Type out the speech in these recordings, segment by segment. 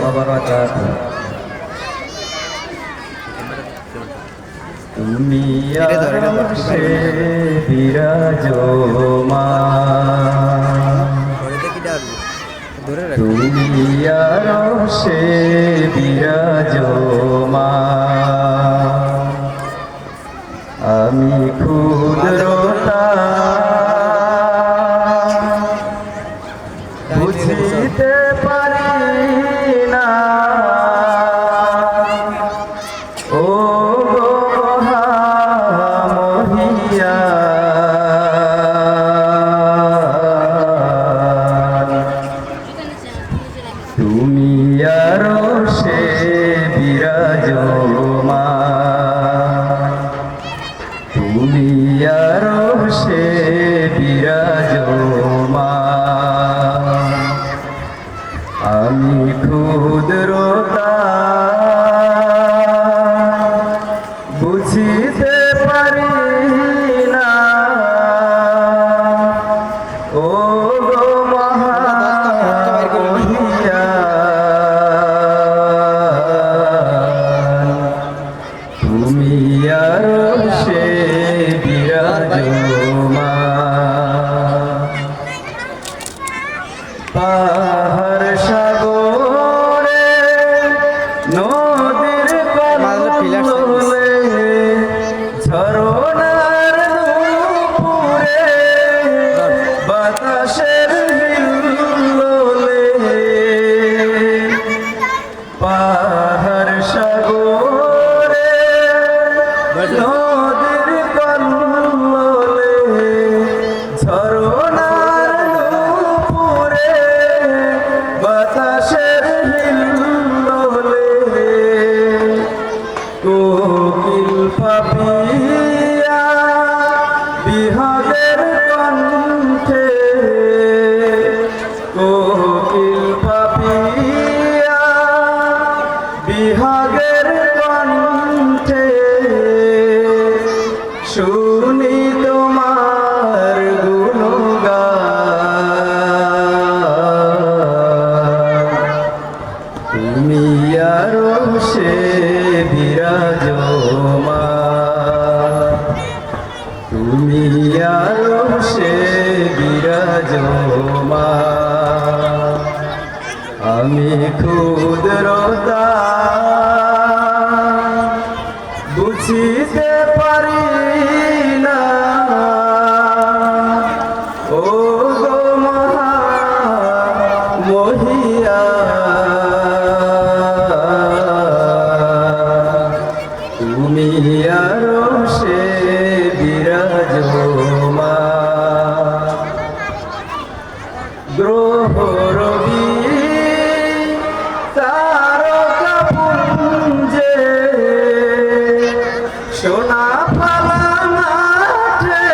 وبركاته তুমি আরশে বিরাজমান তুমি আরশে বিরাজমান আমি ক্ষুদ্রতা বুঝিতে পারি সে বিরাজমান। তুমি আরও সে বিরাজমান। আমি ক্ষুদ্রতা বুঝিতে নদীর কললে ঝরনার নূপুরে বাতাসের হিল্লোলে কোকিল পাপিয়া বিহাগের কণ্ঠে কোকিল পাপিয়া বিহাগের কণ্ঠে শুনি তোমার গুণগান। তুমি আরও সে বিরাজমান। তুমি আরও সে বিরাজমান। আমি ক্ষুদ্রতা গ্রহ রবি তারকা পুঞ্জে সোনা পালা মাঠে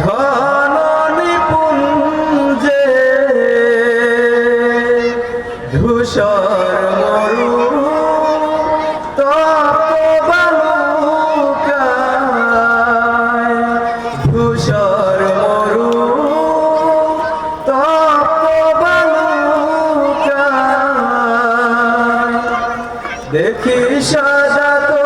ঘন নিপুঞ্জে ধূসর মরু দেখি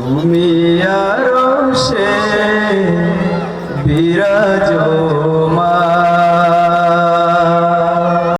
তুমি আর সে বিরাজ